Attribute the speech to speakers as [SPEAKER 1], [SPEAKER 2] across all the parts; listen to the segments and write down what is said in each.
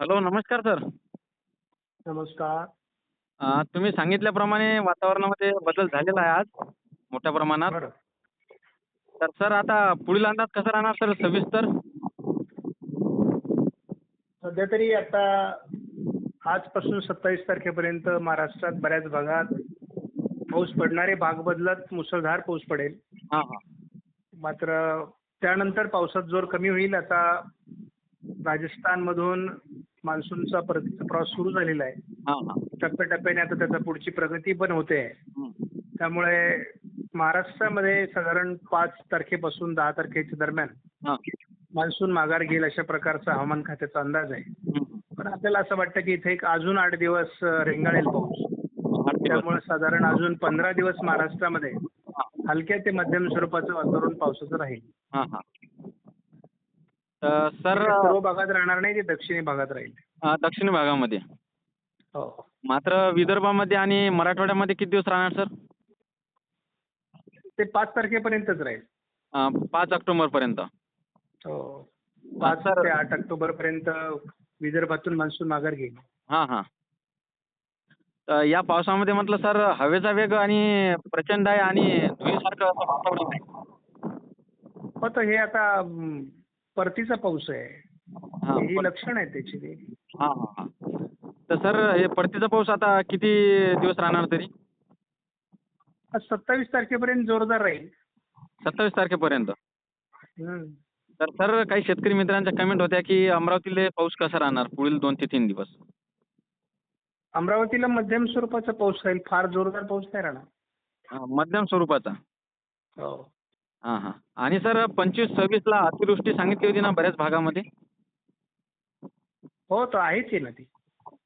[SPEAKER 1] Hello नमस्कार sir.
[SPEAKER 2] नमस्कार.
[SPEAKER 1] अं, तुम्ही सांगितल्याप्रमाणे वातावरणामध्ये बदल झालेला आहे आज मोठ्या प्रमाणात.
[SPEAKER 2] बरं.
[SPEAKER 1] तर सर आता पुढील अंदाज कसा राहणार सर सविस्तर?
[SPEAKER 2] सध्या तरी आता आजपासून सत्तावीस तारखेपर्यंत महाराष्ट्रात बऱ्याच भागात पाऊस पडणारे भाग बदलत मुसळधार पाऊस पडेल.
[SPEAKER 1] हां हां.
[SPEAKER 2] मात्र त्यानंतर पावसात जोर कमी होईल आता राजस्थानमधून मान्सूनचा प्रवास सुरू झालेला आहे. टप्प्याटप्प्याने आता त्याचा पुढची प्रगती पण होते. त्यामुळे महाराष्ट्रामध्ये साधारण पाच तारखेपासून दहा तारखेच्या दरम्यान मान्सून माघार घेईल अशा प्रकारचा हवामान खात्याचा अंदाज आहे. पण आपल्याला असं वाटतं की इथे एक अजून आठ दिवस रेंगाळेल पाऊस. त्यामुळे साधारण अजून पंधरा दिवस महाराष्ट्रामध्ये हलक्या ते मध्यम स्वरूपाचं वातावरण पावसाचं राहील.
[SPEAKER 1] सर
[SPEAKER 2] सर्व भागात राहणार नाही ते दक्षिणी भागात राहील.
[SPEAKER 1] दक्षिण भागामध्ये.
[SPEAKER 2] हो.
[SPEAKER 1] मात्र विदर्भामध्ये आणि मराठवाड्यामध्ये किती दिवस राहणार सर?
[SPEAKER 2] ते पाच तारखेपर्यंतच राहील.
[SPEAKER 1] पाच ऑक्टोबरपर्यंत.
[SPEAKER 2] हो. पाच ते आठ ऑक्टोबर पर्यंत विदर्भातून मान्सून माघार घेईल.
[SPEAKER 1] हां हां. तर या पावसामध्ये म्हटलं सर हवेचा वेग आणि प्रचंड आहे आणि धुळीसारखं वातावरण आहे.
[SPEAKER 2] हो हे आता परतीचा पाऊस आहे.
[SPEAKER 1] हां
[SPEAKER 2] लक्षण आहे त्याची
[SPEAKER 1] हां हां हां. तर सर हे परतीचा पाऊस आता किती दिवस राहणार तरी?
[SPEAKER 2] सत्तावीस तारखेपर्यंत जोरदार राहील.
[SPEAKER 1] सत्तावीस तारखेपर्यंत. तर सर काही शेतकरी मित्रांच्या कमेंट होत्या की अमरावतीला पाऊस कसा राहणार पुढील दोन ते तीन दिवस?
[SPEAKER 2] अमरावतीला मध्यम स्वरूपाचा पाऊस राहील. फार जोरदार पाऊस नाही राहणार.
[SPEAKER 1] मध्यम स्वरूपाचा.
[SPEAKER 2] हो.
[SPEAKER 1] हां हां. आणि सर पंचवीस सव्वीसला अतिवृष्टी सांगितली होती ना बऱ्याच भागामध्ये?
[SPEAKER 2] हो तर आहेच आहे ना ती.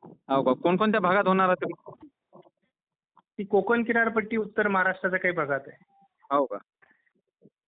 [SPEAKER 1] हो का? कोणकोणत्या भागात होणार अतिवृष्टी?
[SPEAKER 2] ती कोकण किनारपट्टी उत्तर महाराष्ट्राच्या काही भागात आहे.
[SPEAKER 1] हो का?